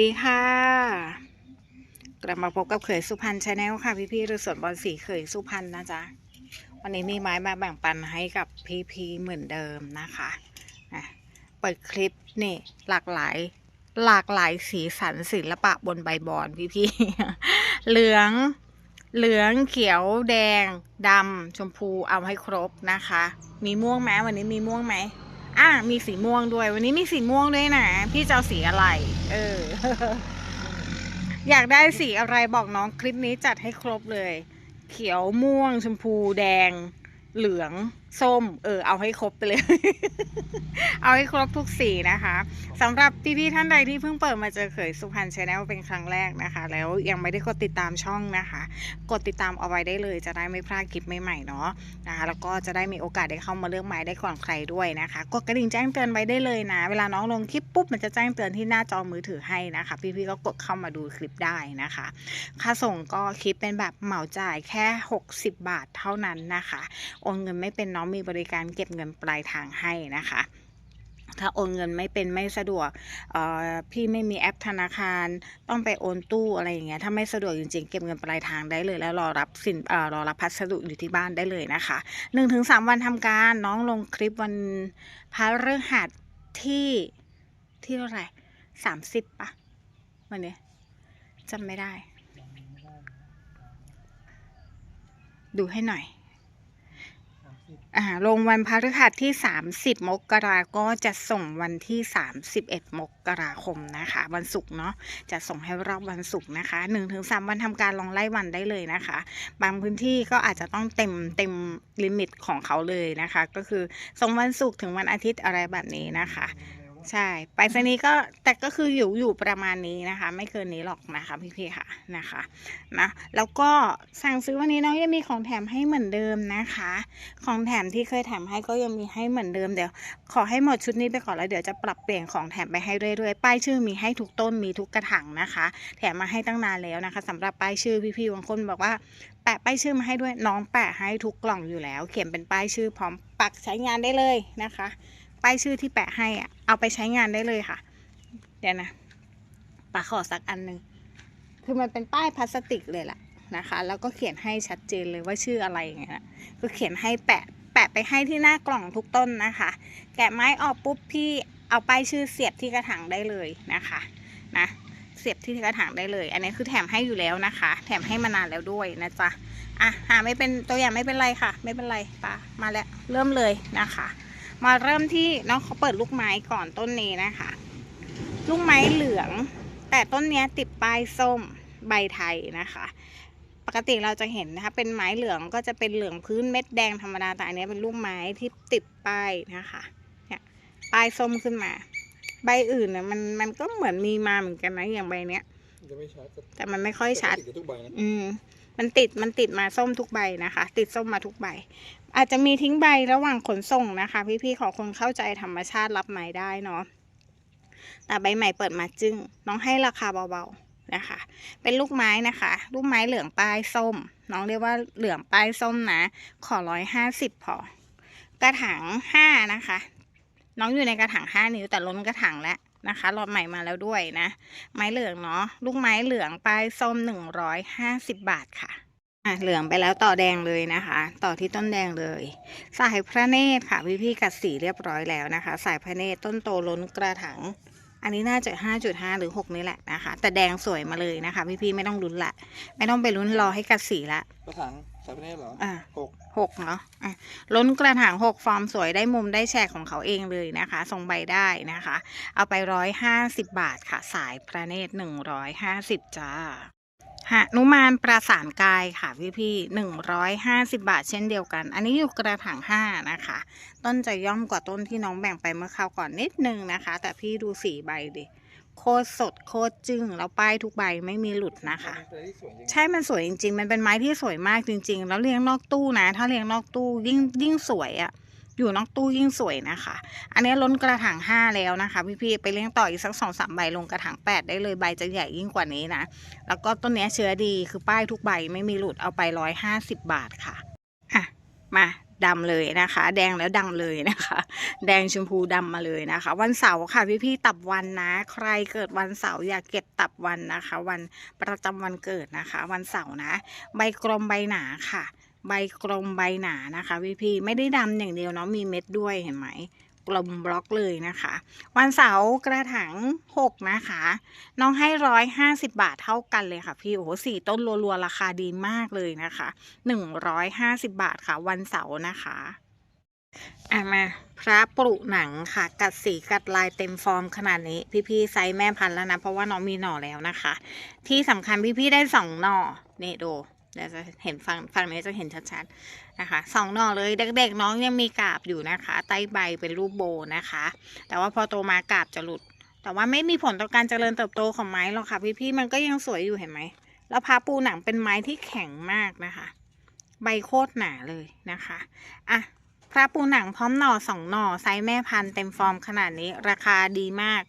สวัสดีค่ะ กลับมาพบกับเขยสุพรรณชาแนลค่ะพี่พี่ๆหรือสวนบอลสีเขยสุพรรณนะจ๊ะ วันนี้มีไม้มาแบ่งปันให้กับพี่พี่ๆเหมือนเดิมนะคะเปิดคลิปนี่หลากหลายหลากหลายสีสันศิลปะบนใบบอนพี่พี่ๆเหลืองเหลืองเขียวแดงดำชมพูเอาให้ครบนะคะ มีม่วงไหมวันนี้มีม่วงไหม อะมีสีม่วงด้วย วันนี้มีสีม่วงด้วยนะ พี่จะเอาสีอะไร เออ อยากได้สีอะไรบอกน้องคลิปนี้จัดให้ครบเลย เขียวม่วงชมพูแดง เหลือง ส้ม เออ เอาให้ครบไปเลย เอาให้ครบทุกสีนะคะสำหรับพี่ๆท่านใดที่เพิ่งเปิดมาเจอเขยสุพรรณชาแนลเป็นครั้งแรกนะคะ แล้วยังไม่ได้กดติดตามช่องนะคะ กดติดตามเอาไว้ได้เลย จะได้ไม่พลาดคลิปใหม่ๆเนาะนะคะแล้วก็จะได้มีโอกาสได้เข้ามาเลือกไม้ได้ก่อนใครด้วยนะคะกดกระดิ่งแจ้งเตือนไว้ได้เลยนะ เวลาน้องลงคลิปปุ๊บมันจะแจ้งเตือนที่หน้าจอมือถือให้นะคะ พี่ๆก็กดเข้ามาดูคลิปได้นะคะ ค่าส่งก็คิดเป็นแบบเหมาจ่ายแค่ 60 บาทเท่านั้นนะคะโอนเงินไม่เป็นน้องมีบริการเก็บเงินปลายทางให้นะคะถ้าโอนเงินไม่เป็นไม่สะดวกพี่ไม่มีแอปธนาคาร ต้องไปโอนตู้อะไรอย่างเงี้ยถ้าไม่สะดวกจริงๆ เก็บเงินปลายทางได้เลย แล้วรอรับสินอรอรับพัสดุอยู่ที่บ้านได้เลยนะคะหนึ่งถึงสามวันทำการน้องลงคลิปวันพระฤหัสที่ที่เท่าไหร่สามสิบปะวันนี้จำไม่ได้ ดูให้หน่อย ลงวันพฤหัสที่ 30 มกราก็จะส่งวันที่ 31 มกราคมนะคะ วันศุกร์เนาะจะส่งให้รอบวันศุกร์นะคะ 1-3 วันทำการลองไล่วันได้เลยนะคะ บางพื้นที่ก็อาจจะต้องเต็มเต็มลิมิตของเขาเลยนะคะ ก็คือส่งวันศุกร์ถึงวันอาทิตย์อะไรแบบนี้นะคะ ใช่ไปรษณีย์ก็แต่ก็คืออยู่อยู่ประมาณนี้นะคะ ไม่เกินนี้หรอกนะคะพี่ๆค่ะนะคะนะแล้วก็สั่งซื้อวันนี้น้องยังมีของแถมให้เหมือนเดิมนะคะ ของแถมที่เคยแถมให้ก็ยังมีให้เหมือนเดิมเดี๋ยว ขอให้หมดชุดนี้ไปก่อนแล้วเดี๋ยวจะปรับเปลี่ยนของแถมไปให้เรื่อยๆป้ายชื่อมีให้ทุกต้นมีทุกกระถางนะคะ แถมมาให้ตั้งนานแล้วนะคะสำหรับป้ายชื่อพี่ๆบางคนบอกว่าแปะป้ายชื่อมาให้ด้วยน้องแปะให้ทุกกล่องอยู่แล้ว เขียนเป็นป้ายชื่อพร้อมปักใช้งานได้เลยนะคะ ป้ายชื่อที่แปะให้อะเอาไปใช้งานได้เลยค่ะ เดี๋ยวนะปาขอสักอันหนึ่งคือมันเป็นป้ายพลาสติกเลยแหละนะคะ แล้วก็เขียนให้ชัดเจนเลยว่าชื่ออะไรอย่างเงี้ยนะก็เขียนให้แปะแปะไปให้ที่หน้ากล่องทุกต้นนะคะ แกะไม้ออกปุ๊บพี่เอาป้ายชื่อเสียบที่กระถางได้เลยนะคะนะเสียบที่กระถางได้เลย อันนี้คือแถมให้อยู่แล้วนะคะ แถมให้มานานแล้วด้วยนะจ๊ะอะหาไม่เป็นตัวอย่างไม่เป็นไรค่ะ ไม่เป็นไรปามาแล้วเริ่มเลยนะคะ มาเริ่มที่น้องเขาเปิดลูกไม้ก่อนต้นนี้นะคะ ลูกไม้เหลือง แต่ต้นเนี้ยติดป้ายส้มใบไทยนะคะ ปกติเราจะเห็นนะคะเป็นไม้เหลืองก็จะเป็นเหลืองพื้นเม็ดแดงธรรมดาแต่อันเนี้ยเป็นลูกไม้ที่ติดป้ายนะคะเนี่ยป้ายส้มขึ้นมา ใบอื่นเนี่ยมันมันก็เหมือนมีมาเหมือนกันนะอย่างใบเนี้ยจะไม่ชัดแต่มันไม่ค่อยชัดติดกับทุกใบนะอืม มันติดมันติดมาส้มทุกใบนะคะ ติดส้มมาทุกใบ อาจจะมีทิ้งใบระหว่างขนส่งนะคะ พี่ๆขอคนเข้าใจธรรมชาติรับไม้ได้เนาะแต่ใบใหม่เปิดมาจึ้งน้องให้ราคาเบาๆนะคะ เป็นลูกไม้นะคะ ลูกไม้เหลืองป้ายส้ม น้องเรียกว่าเหลืองป้ายส้มนะ ขอร้อยห้าสิบพอ กระถางห้านะคะ น้องอยู่ในกระถางห้านิ้วแต่ล้นกระถางแล้วนะคะรอบใหม่มาแล้วด้วยนะ ไม้เหลืองเนาะ ลูกไม้เหลืองปลายส้มหนึ่งร้อยห้าสิบบาทค่ะ อะเหลืองไปแล้วต่อแดงเลยนะคะ ต่อที่ต้นแดงเลย สายพระเนตรค่ะพี่พี่ๆกัดสีเรียบร้อยแล้วนะคะ สายพระเนตรต้นโตล้นกระถางอันนี้น่าจะห้าจุดห้าหรือหกนี่แหละนะคะ แต่แดงสวยมาเลยนะคะ พี่พี่ๆไม่ต้องลุ้นละ ไม่ต้องไปลุ้นรอให้กัดสีละกระถางสายพเนตรเหรออะหกหกเนาะอะล้นกระถางหกฟอร์มสวยได้มุมได้แฉกของเขาเองเลยนะคะทรงใบได้นะคะ เอาไปร้อยห้าสิบบาทค่ะ สายพระเนตรหนึ่งร้อยห้าสิบจ้า หนุมานประสานกายค่ะพี่พี่หนึ่งร้อยห้าสิบาทเช่นเดียวกัน อันนี้อยู่กระถางห้านะคะ ต้นจะย่อมกว่าต้นที่น้องแบ่งไปเมื่อคราวก่อนนิดนึงนะคะ แต่พี่ดูสีใบดิโคตรสดโคตรจึ้งแล้วป้ายทุกใบไม่มีหลุดนะคะ ใช่มันสวยจริง ๆ มันเป็นไม้ที่สวยมากจริง ๆ แล้วเลี้ยงนอกตู้นะ ถ้าเลี้ยงนอกตู้ยิ่งยิ่งสวยอะ อยู่นอกตู้ยิ่งสวยนะคะ อันนี้ล้นกระถางห้าแล้วนะคะพี่ๆไปเลี้ยงต่ออีกสักสองสามใบลงกระถางแปดได้เลยใบจะใหญ่ยิ่งกว่านี้นะ แล้วก็ต้นนี้เชื้อดีคือป้ายทุกใบไม่มีหลุดเอาไปร้อยห้าสิบบาทค่ะอะมาดำเลยนะคะ แดงแล้วดำเลยนะคะ แดงชมพูดำมาเลยนะคะ วันเสาร์ค่ะพี่ๆตับวันนะ ใครเกิดวันเสาร์อยากเก็บตับวันนะคะ วันประจำวันเกิดนะคะ วันเสาร์นะ ใบกลมใบหนาค่ะ ใบกลมใบหนานะคะพี่ๆไม่ได้ดำอย่างเดียวเนาะมีเม็ดด้วยเห็นไหมกลมบล็อกเลยนะคะ วันเสาร์กระถางหกนะคะ น้องให้ร้อยห้าสิบาทเท่ากันเลยค่ะพี่โอ้โหสี่ต้นรัวๆราคาดีมากเลยนะคะหนึ่งร้อยห้าสิบาทค่ะ วันเสาร์นะคะอะมาพระปรุหนังค่ะ กัดสีกัดลายเต็มฟอร์มขนาดนี้ พี่ๆไซส์แม่พันธุ์แล้วนะ เพราะว่าน้องมีหน่อแล้วนะคะ ที่สำคัญพี่ๆได้สองหน่อนี่ดู เดี๋ยวจะเห็นฟังฟังนี้จะเห็นชัดๆนะคะสองหน่อเลยเด็กๆน้องยังมีกาบอยู่นะคะ ใต้ใบเป็นรูปโบนะคะ แต่ว่าพอโตมากาบจะหลุด แต่ว่าไม่มีผลต่อการเจริญเติบโตของไม้หรอกค่ะพี่ๆมันก็ยังสวยอยู่เห็นไหมแล้วพาปูหนังเป็นไม้ที่แข็งมากนะคะ ใบโคตรหนาเลยนะคะอะพระปูหนังพร้อมหน่อสองหน่อไซส์แม่พันธุ์เต็มฟอร์มขนาดนี้ราคาดีมาก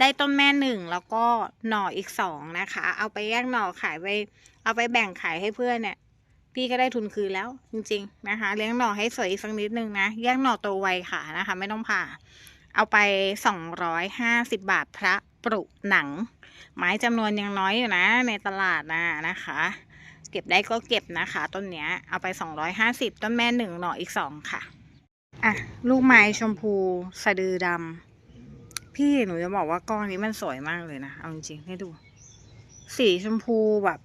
ได้ต้นแม่หนึ่งแล้วก็หน่ออีกสองนะคะ เอาไปแยกหน่อขายไป เอาไปแบ่งขายให้เพื่อนเนี่ย พี่ก็ได้ทุนคืนแล้ว จริง ๆ นะคะ เลี้ยงหน่อให้สวยสักนิดนึงนะแยกหน่อโตวไวค่ะนะคะ ไม่ต้องผ่า เอาไป 250 บาทพระปรุหนัง ไม้จำนวนยังน้อยอยู่นะ ในตลาดนะนะคะ เก็บได้ก็เก็บนะคะ ต้นเนี้ยเอาไป 250 ต้นแม่หนึ่งหน่ออีกสองค่ะอะลูกไม้ชมพูสะดือดำพี่หนูจะบอกว่ากล้อนนี้มันสวยมากเลยนะเอาจริงๆให้ดู สีชมพูแบบ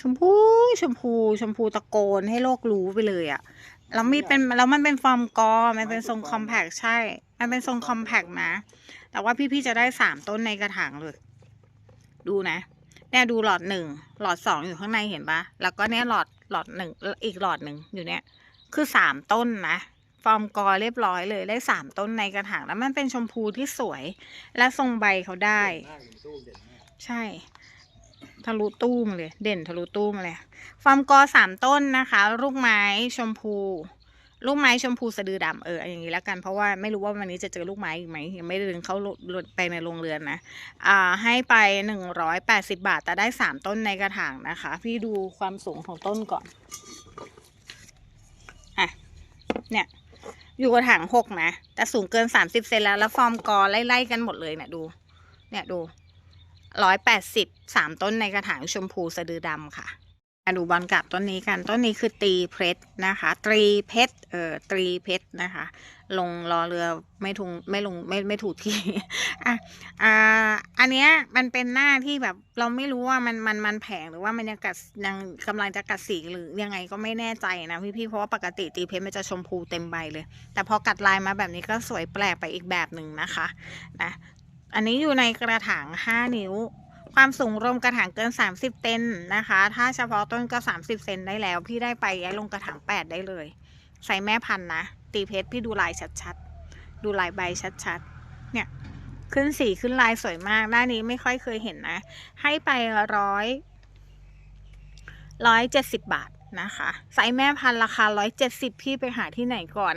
ชมพูชมพูชมพูตะโกนให้โลกรู้ไปเลยอะแล้วมีเป็นแล้วมันเป็นฟอร์มกอมันเป็นทรงคอมแพกใช่ มันเป็นทรงคอมแพกนะ แต่ว่าพี่ๆจะได้สามต้นในกระถางเลย ดูนะเนี่ยดูหลอดหนึ่งหลอดสองอยู่ข้างในเห็นปะแล้วก็เนี่ยหลอดหลอดหนึ่งอีกหลอดหนึ่งอยู่เนี่ย คือสามต้นนะฟอร์มกอเรียบร้อยเลยได้สามต้นในกระถางแล้วมันเป็นชมพูที่สวย และทรงใบเขาได้เด่นมากอยู่ตู้เด่นมากใช่ ทะลุตู้มเลย เด่นทะลุตู้มเลยฟอร์มกอสามต้นนะคะ ลูกไม้ชมพู ลูกไม้ชมพูสะดือดำเอออย่างนี้แล้วกันเพราะว่าไม่รู้ว่าวันนี้จะเจอลูกไม้อีกไหมยังไม่ได้ดินเข้าไปในโรงเรือนนะอ่าให้ไปหนึ่งร้อยแปดสิบาท แต่ได้สามต้นในกระถางนะคะ พี่ดูความสูงของต้นก่อนอะเนี่ยอยู่กระถางหกนะ แต่สูงเกินสามสิบเซนแล้วแล้วฟอร์มกอไล่ๆกันหมดเลยเนี่ยดู เนี่ยดู ร้อยแปดสิบสามต้นในกระถางชมพูสะดือดำค่ะดูบอลกับต้นนี้กัน ต้นนี้คือตีเพชรนะคะ ตรีเพชร เอ่อ ตรีเพชรนะคะ ลงรอเรือไม่ทุงไม่ลงไม่ไม่ถูกที่อะ อ่า อันเนี้ยมันเป็นหน้าที่แบบเราไม่รู้ว่ามันมันมันแผงหรือว่ามันยังกัดยังกำลังจะกัดสีหรือยังไงก็ไม่แน่ใจนะพี่ๆเพราะว่าปกติตีเพชรมันจะชมพูเต็มใบเลย แต่พอกัดลายมาแบบนี้ก็สวยแปลกไปอีกแบบหนึ่งนะคะ นะ อันนี้อยู่ในกระถาง 5 นิ้ว ความสูงรวมกระถางเกิน 30 เซนนะคะ ถ้าเฉพาะต้นก็ 30 เซนได้แล้ว พี่ได้ไปย้ายลงกระถาง 8 ได้เลย ใส่แม่พันธุ์นะ ตีเพชรพี่ดูลายชัดๆ ดูลายใบชัดๆ เนี่ย ขึ้นสีขึ้นลายสวยมาก ด้านนี้ไม่ค่อยเคยเห็นนะ ให้ไปร้อยร้อยเจ็ดสิบบาทนะคะไซส์แม่พันธุ์ราคาร้อยเจ็ดสิบพี่ไปหาที่ไหนก่อน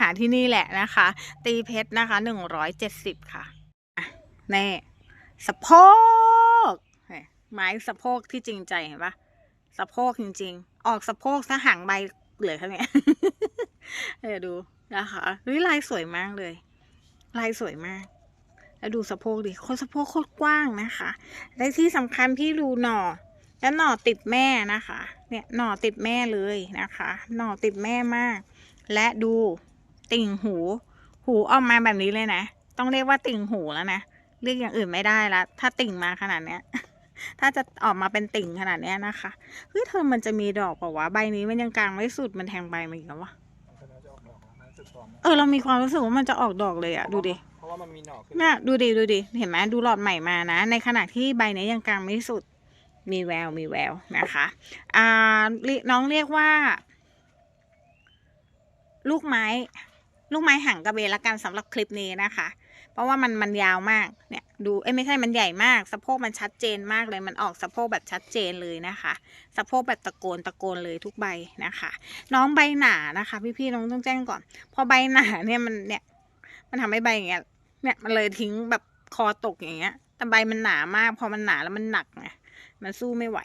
หาที่นี่แหละนะคะ ตีเพชรนะคะหนึ่งร้อยเจ็ดสิบค่ะอะ แน่สะโพกเนี่ยไม้สะโพกที่จริงใจเห็นปะสะโพกจริง ๆ ออกสะโพกถ้าหางใบเหลือแค่เนี้ยเออดูนะคะเฮ้ยลายสวยมากเลย ลายสวยมาก แล้วดูสะโพกดิโคสะโพกโคตรกว้างนะคะ และที่สำคัญพี่ดูหน่อ แล้วหน่อติดแม่นะคะ เนี่ยหน่อติดแม่เลยนะคะ หน่อติดแม่มาก และดูติ่งหู หูออกมาแบบนี้เลยนะ ต้องเรียกว่าติ่งหูแล้วนะ เรียกอย่างอื่นไม่ได้ละถ้าติ่งมาขนาดเนี้ย ถ้าจะออกมาเป็นติ่งขนาดเนี้ยนะคะเฮ้ยเธอมันจะมีดอกเปล่าวะใบนี้มันยังกลางไม่สุดมันแทงใบมาอีกแล้ววะมันก็น่าจะออกดอกนะน่าจะฟอร์มนะเออเรามีความรู้สึกว่ามันจะออกดอกเลยอะดูดิเพราะว่ามันมีหน่อขึ้นเนี่ยดูดิดูดิเห็นไหมดูหลอดใหม่มานะ ในขณะที่ใบเนี้ยยังกลางไม่สุด มีแววมีแววนะคะอ่าเรียน้องเรียกว่า ลูกไม้ ลูกไม้ห่างกระเบนละกันสำหรับคลิปนี้นะคะ เพราะว่ามันมันยาวมากเนี่ยดูเอ้ยไม่ใช่มันใหญ่มากสะโพกมันชัดเจนมากเลยมันออกสะโพกแบบชัดเจนเลยนะคะสะโพกแบบตะโกนตะโกนเลยทุกใบนะคะ น้องใบหนานะคะ พี่ๆน้องต้องแจ้งก่อน พอใบหนาเนี่ยมันเนี่ยมันทำให้ใบอย่างเงี้ยเนี่ยมันเลยทิ้งแบบคอตกอย่างเงี้ย แต่ใบมันหนามาก พอมันหนาแล้วมันหนักไงมันสู้ไม่ไหว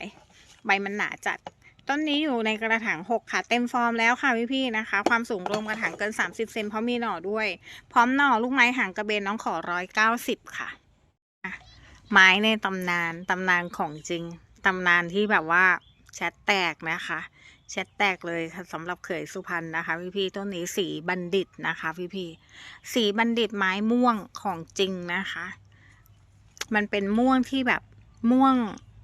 ใบมันหนาจัด ต้นนี้อยู่ในกระถางหกค่ะ เต็มฟอร์มแล้วค่ะพี่ๆนะคะ ความสูงรวมกระถางเกิน 30เซนเพราะมีหน่อด้วย พร้อมหน่อลูกไม้หางกระเบนน้องขอร้อยเก้าสิบค่ะไม้ในตำนานตำนานของจริงตำนานที่แบบว่าแชทแตกนะคะแชทแตกเลยค่ะสำหรับเขยสุพรรณนะคะ พี่ๆต้นนี้สีบัณฑิตนะคะ พี่ๆสีบัณฑิตไม้ม่วงของจริงนะคะ มันเป็นม่วงที่แบบม่วง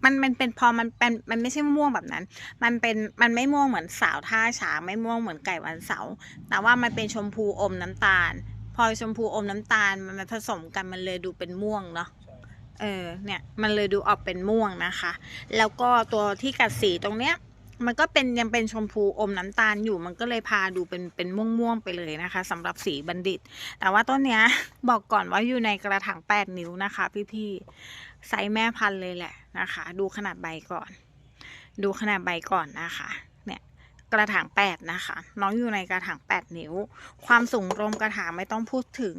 มันมันเป็นพอมันเป็นมันไม่ใช่ม่วงแบบนั้น มันเป็นมันไม่ม่วงเหมือนสาวท่าฉางไม่ม่วงเหมือนไก่วันเสาร์แต่ว่ามันเป็นชมพูอมน้ำตาล พอชมพูอมน้ำตาลมันมาผสมกันมันเลยดูเป็นม่วงเนาะใช่เออเนี่ยมันเลยดูออกเป็นม่วงนะคะ แล้วก็ตัวที่กัดสีตรงเนี้ยมันก็เป็นยังเป็นชมพูอมน้ำตาลอยู่มันก็เลยพาดูเป็นเป็นม่วงม่วงๆไปเลยนะคะสำหรับสีบัณฑิต แต่ว่าต้นเนี้ยบอกก่อนว่าอยู่ในกระถาง8นิ้วนะคะ พี่ๆ ไซส์แม่พันธุ์เลยแหละนะคะ ดูขนาดใบก่อน ดูขนาดใบก่อนนะคะเนี่ยกระถาง8นะคะ น้องอยู่ในกระถาง8นิ้ว ความสูงรวมกระถางไม่ต้องพูดถึง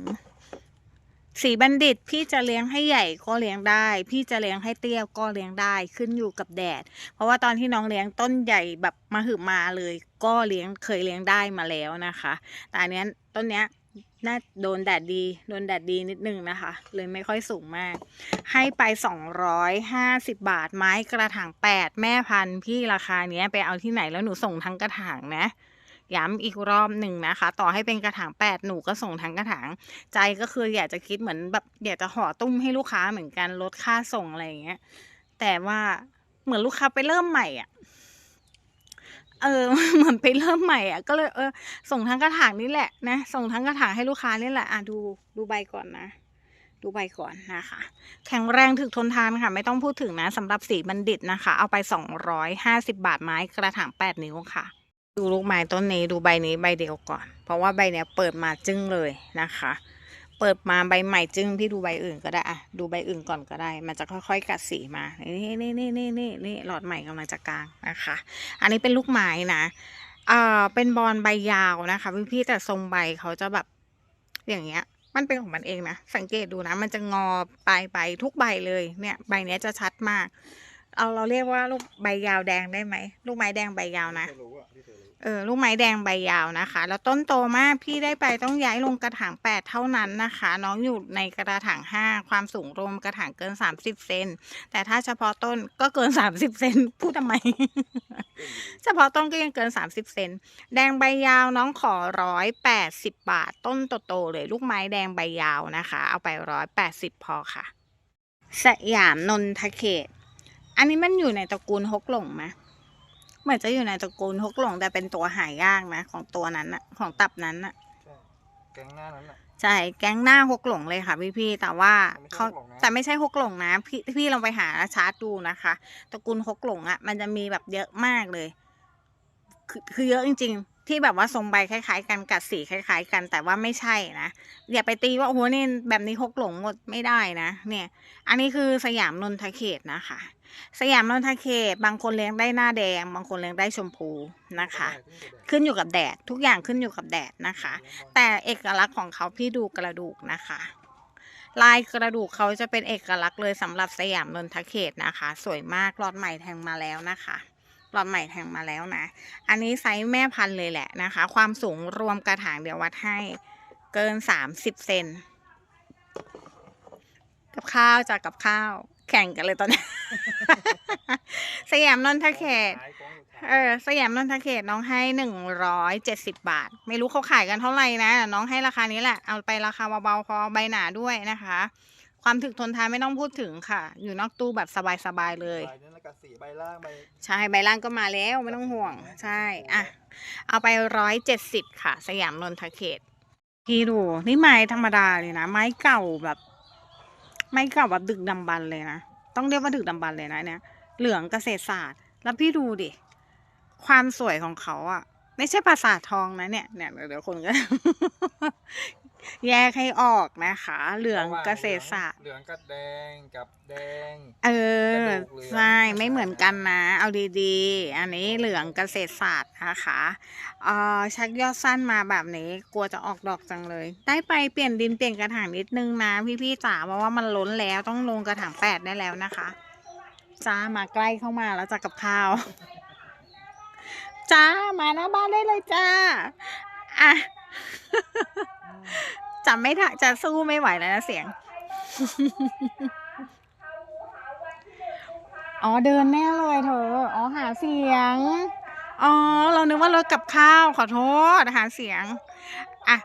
สีบัณฑิตพี่จะเลี้ยงให้ใหญ่ก็เลี้ยงได้ พี่จะเลี้ยงให้เตี้ยก็เลี้ยงได้ขึ้นอยู่กับแดด เพราะว่าตอนที่น้องเลี้ยงต้นใหญ่แบบมาหึมาเลย ก็เลี้ยงเคยเลี้ยงได้มาแล้วนะคะ แต่อันเนี้ยต้นเนี้ย น่าโดนแดดดี โดนแดดดีนิดนึงนะคะ เลยไม่ค่อยสูงมาก ให้ไป 250 บาทไม้กระถาง 8 แม่พันธุ์พี่ราคาเนี้ยไปเอาที่ไหนแล้วหนูส่งทั้งกระถางนะย้ำอีกรอบหนึ่งนะคะ ต่อให้เป็นกระถางแปดหนูก็ส่งทั้งกระถาง ใจก็คืออยากจะคิดเหมือนแบบอยากจะห่อตุ้มให้ลูกค้าเหมือนกันลดค่าส่งอะไรอย่างเงี้ย แต่ว่าเหมือนลูกค้าไปเริ่มใหม่อะ เออเหมือนไปเริ่มใหม่อะก็เลยเออส่งทั้งกระถางนี่แหละนะส่งทั้งกระถางให้ลูกค้านี่แหละอะดูดูใบก่อนนะ ดูใบก่อนนะคะ แข็งแรงถึกทนทานค่ะ ไม่ต้องพูดถึงนะสำหรับสีบัณฑิตนะคะ เอาไป 250 บาทไม้กระถาง 8 นิ้วค่ะ ดูลูกไม้ต้นนี้ดูใบนี้ใบเดียวก่อน เพราะว่าใบเนี้ยเปิดมาจึ้งเลยนะคะ เปิดมาใบใหม่จึ้งพี่ดูใบอื่นก็ได้อะดูใบอื่นก่อนก็ได้ มันจะค่อยๆกัดสีมา นี่นี่นี่นี่นี่นี่หลอดใหม่กำลังจะกลางนะคะ อันนี้เป็นลูกไม้นะเอ่อเป็นบอลใบยาวนะคะพี่พี่ๆแต่ทรงใบเขาจะแบบอย่างเงี้ย มันเป็นของมันเองนะ สังเกตดูนะ มันจะงอปลายใบทุกใบเลยเนี่ย ใบเนี้ยจะชัดมาก เอาเราเรียกว่าลูกใบยาวแดงได้ไหมลูกไม้แดงใบยาวนะไม่รู้อะพี่เธอรู้เออลูกไม้แดงใบยาวนะคะ แล้วต้นโตมากพี่ได้ไปต้องย้ายลงกระถางแปดเท่านั้นนะคะ น้องอยู่ในกระถางห้าความสูงรวมกระถางเกินสามสิบเซนแต่ถ้าเฉพาะต้นก็เกินสามสิบเซนพูดทำไม เฉพาะต้นก็ยังเกินสามสิบเซนแดงใบยาวน้องขอร้อยแปดสิบบาท ต้นโตๆเลย ลูกไม้แดงใบยาวนะคะ เอาไปร้อยแปดสิบพอค่ะ สยามนนทเขต อันนี้มันอยู่ในตระกูลฮกหลงไหมเหมือนจะอยู่ในตระกูลฮกหลงแต่เป็นตัวหายากนะของตัวนั้นอะของตับนั้นอะใช่แก๊งหน้านั้นอะใช่แก๊งหน้าฮกหลงเลยค่ะพี่ๆแต่ว่าไม่ใช่เขาฮกหลงนะแต่ไม่ใช่ฮกหลงนะ พี่พี่ลองไปหาชาร์ตดูนะคะ ตระกูลฮกหลงอะมันจะมีแบบเยอะมากเลย คือคือเยอะจริง ๆ ที่แบบว่าทรงใบคล้าย ๆ กันกัดสีคล้าย ๆ กัน แต่ว่าไม่ใช่นะอย่าไปตีว่าโอ้โหนี่แบบนี้ฮกหลงหมดไม่ได้นะ เนี่ย อันนี้คือสยามนนทเขตนะคะ สยามนนทเขตบางคนเลี้ยงได้หน้าแดง บางคนเลี้ยงได้ชมพูนะคะ ขึ้นอยู่กับแดดทุกอย่างขึ้นอยู่กับแดดนะคะ แต่เอกลักษณ์ของเขาพี่ดูกระดูกนะคะ ลายกระดูกเขาจะเป็นเอกลักษณ์เลยสำหรับสยามนนทเขตนะคะ สวยมากหลอดใหม่แทงมาแล้วนะคะหลอดใหม่แทงมาแล้วนะ อันนี้ไซส์แม่พันธุ์เลยแหละนะคะ ความสูงรวมกระถางเดี๋ยววัดให้เกินสามสิบเซนกับข้าวจากกับข้าว แข่งกันเลยตอนนี้ สยามนนทเขต เออ สยามนนทเขตน้องให้หนึ่งร้อยเจ็ดสิบบาท ไม่รู้เขาขายกันเท่าไหร่นะน้องให้ราคานี้แหละ เอาไปราคาเบาๆพอใบหนาด้วยนะคะ ความถึกทนทานไม่ต้องพูดถึงค่ะ อยู่นอกตู้แบบสบายๆเลย ใบนั้นแล้วก็สีใบล่างใบใช่ ใบล่างก็มาแล้วไม่ต้องห่วง ใช่ อะ เอาไปร้อยเจ็ดสิบค่ะ สยามนนทเขต พี่ดู นี่ไม้ธรรมดาเลยนะ ไม้เก่าแบบ ไม่กับแบบดึกดำบรรพ์เลยนะ ต้องเรียกว่าดึกดำบรรพ์เลยนะเนี่ย เหลืองเกษตรศาสตร์ แล้วพี่ดูดิ ความสวยของเขาอะไม่ใช่ปราสาททองนะเนี่ย เนี่ยเดี๋ยวคนก็ แยกให้ออกนะคะ เหลืองเกษตรศาสตร์ เหลืองกับแดงกับแดง เออ กระดูกเหลือง ใช่ ไม่เหมือนกันนะ เอาดีๆ อันนี้เหลืองเกษตรศาสตร์นะคะเอ่อชักยอดสั้นมาแบบนี้ กลัวจะออกดอกจังเลย ได้ไปเปลี่ยนดินเปลี่ยนกระถางนิดนึงนะ พี่ๆจ๋าเพราะว่ามันล้นแล้วต้องลงกระถางแปดได้แล้วนะคะจ้ามาใกล้เข้ามาแล้วจะกับข้าว จ้ามาหน้าบ้านได้เลยจ้า อะ จะไม่ทันจะสู้ไม่ไหวแล้วนะเสียง อ๋อเดินแน่เลยเธอ อ๋อหาเสียง อ๋อ เรานึกว่ารถกับข้าวขอโทษหาเสียง อะ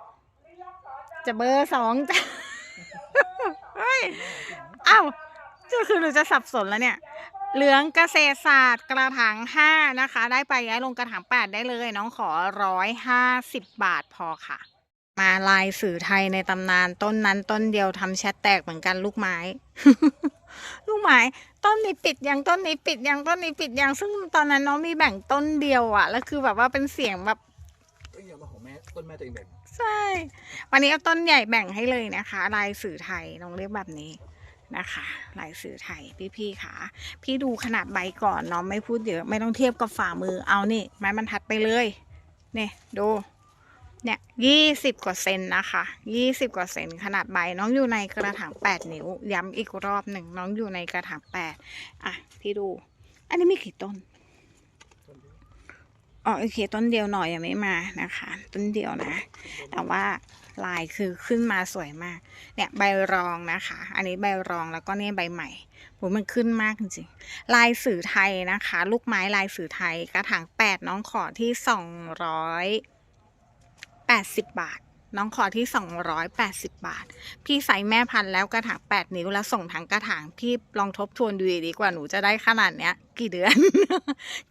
จะเบอร์สองจ้ะเฮ้ย อ้าว ก็คือหนูจะสับสนแล้วเนี่ย เหลืองเกษตรศาสตร์กระถางห้านะคะ ได้ไปย้ายลงกระถางแปดได้เลย น้องขอร้อยห้าสิบบาทพอค่ะ มาลายสื่อไทยในตำนานต้นนั้นต้นเดียวทำแชทแตกเหมือนกันลูกไม้ ลูกไม้ต้นนี้ปิดยังต้นนี้ปิดยังต้นนี้ปิดยังซึ่งตอนนั้นน้องมีแบ่งต้นเดียวอะแล้วคือแบบว่าเป็นเสียงแบบเอ้ยอย่ามาของแม่ต้นแม่ตัวเองแบ่ง ใช่ วันนี้เอาต้นใหญ่แบ่งให้เลยนะคะ ลายสื่อไทยน้องเรียกแบบนี้ นะคะลายสื่อไทยพี่ๆค่ะ พี่ดูขนาดใบก่อนเน้องไม่พูดเยอะไม่ต้องเทียบกับฝ่ามือเอานี่ ไม้บรรทัดไปเลย เนี่ยดูเนี่ยยี่สิบกว่าเซนนะคะยี่สิบกว่าเซนขนาดใบน้องอยู่ในกระถางแปดนิ้ว ย้ำอีกรอบหนึ่งน้องอยู่ในกระถางแปดอะพี่ดู อันนี้มีกี่ต้นอ๋อโอเคต้นเดียวหน่อยยังไม่มานะคะ ต้นเดียวนะ แต่ว่า ลายคือขึ้นมาสวยมาก เนี่ยใบรองนะคะ อันนี้ใบรองแล้วก็เนี่ยใบใหม่โหมันขึ้นมากจริงๆ ลายสื่อไทยนะคะ ลูกไม้ลายสื่อไทยกระถางแปดน้องขอที่สองร้อยแปดสิบบาท น้องขอที่สองร้อยแปดสิบบาท พี่ใส่แม่พันธุ์แล้วกระถางแปดนิ้วแล้วส่งทั้งกระถาง พี่ลองทบทวนดูดีกว่าหนูจะได้ขนาดเนี้ย กี่เดือน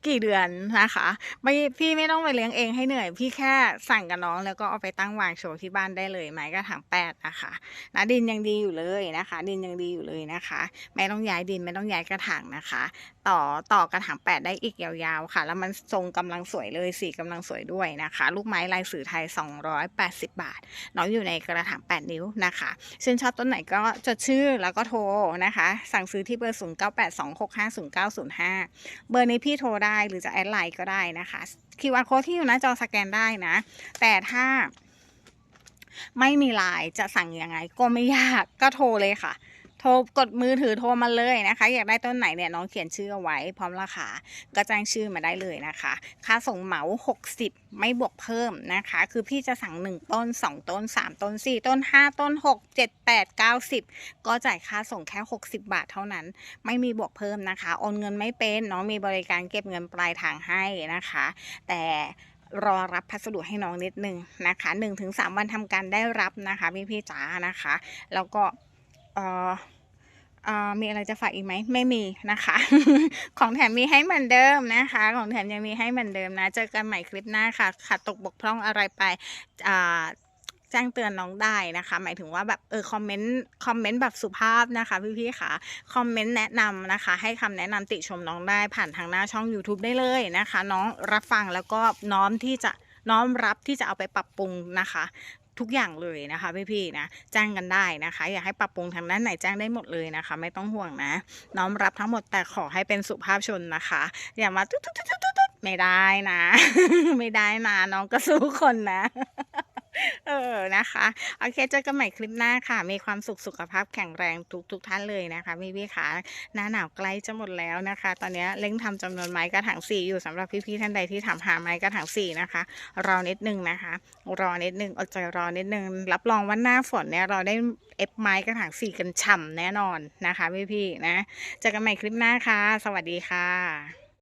กี่เดือนนะคะ ไม่พี่ไม่ต้องไปเลี้ยงเองให้เหนื่อย พี่แค่สั่งกับน้องแล้วก็เอาไปตั้งวางโชว์ที่บ้านได้เลยไม้กระถางแปดนะคะนะดินยังดีอยู่เลยนะคะ ดินยังดีอยู่เลยนะคะไม่ต้องย้ายดินไม่ต้องย้ายกระถางนะคะ ต่อต่อกระถางแปดได้อีกยาวๆค่ะ แล้วมันทรงกำลังสวยเลยสีกำลังสวยด้วยนะคะ ลูกไม้ลายสื่อไทย 280 บาทน้องอยู่ในกระถาง8 นิ้วนะคะชื่นชอบต้นไหนก็จดชื่อแล้วก็โทรนะคะ สั่งซื้อที่เบอร์ 0982650905เบอร์นี้พี่โทรได้หรือจะแอดไลน์ก็ได้นะคะ QR code ที่อยู่หน้าจอสแกนได้นะ แต่ถ้าไม่มีไลน์จะสั่งยังไงก็ไม่ยากก็โทรเลยค่ะ ทรกดมือถือโทรมาเลยนะคะ อยากได้ต้นไหนเนี่ยน้องเขียนชื่อเอาไว้ พร้อมราคาก็แจ้งชื่อมาได้เลยนะคะ ค่าส่งเหมา 60 ไม่บวกเพิ่มนะคะ คือพี่จะสั่ง 1 ต้น 2 ต้น 3 ต้น 4 ต้น 5 ต้น 6 7 8 9 10 ก็จ่ายค่าส่งแค่ 60 บาทเท่านั้น ไม่มีบวกเพิ่มนะคะ โอนเงินไม่เป็นน้องมีบริการเก็บเงินปลายทางให้นะคะ แต่รอรับพัสดุให้น้องนิดนึงนะคะ 1-3 วันทำการได้รับนะคะพี่พี่จ๋านะคะ แล้วก็เอ่อเอ่อ มีอะไรจะฝากอีกไหมไม่มีนะคะ ของแถมมีให้เหมือนเดิมนะคะ ของแถมยังมีให้เหมือนเดิมนะ เจอกันใหม่คลิปหน้าค่ะขาดตกบกพร่องอะไรไปอ่าแจ้งเตือนน้องได้นะคะ หมายถึงว่าแบบเออคอมเมนต์คอมเมนต์แบบสุภาพนะคะพี่ๆค่ะคอมเมนต์แนะนำนะคะ ให้คำแนะนำติชมน้องได้ผ่านทางหน้าช่อง YouTube ได้เลยนะคะ น้องรับฟังแล้วก็น้อมที่จะน้อมรับที่จะเอาไปปรับปรุงนะคะ ทุกอย่างเลยนะคะพี่ๆนะแจ้งกันได้นะคะ อยากให้ปรับปรุงทางด้านไหนแจ้งได้หมดเลยนะคะ ไม่ต้องห่วงนะ น้อมรับทั้งหมดแต่ขอให้เป็นสุภาพชนนะคะ อย่ามาตุ๊ดตุ๊ดตุ๊ดตุ๊ดไม่ได้นะ ไม่ได้นะน้องก็สู้คนนะ เออนะคะ โอเคเจอกันใหม่คลิปหน้าค่ะ มีความสุขสุขภาพแข็งแรงทุกทุกท่านเลยนะคะพี่พี่ๆค่ะหน้าหนาวใกล้จะหมดแล้วนะคะ ตอนนี้เร่งทำจำนวนไม้กระถางสี่อยู่สำหรับพี่ๆท่านใดที่ถามหาไม้กระถางสี่นะคะ รอนิดนึงนะคะ รอนิดนึงอดใจรอนิดนึง รับรองว่าหน้าฝนเนี่ยเราได้เอฟไม้กระถางสี่กันฉ่ำแน่นอนนะคะพี่ๆนะเจอกันใหม่คลิปหน้าค่ะ สวัสดีค่ะ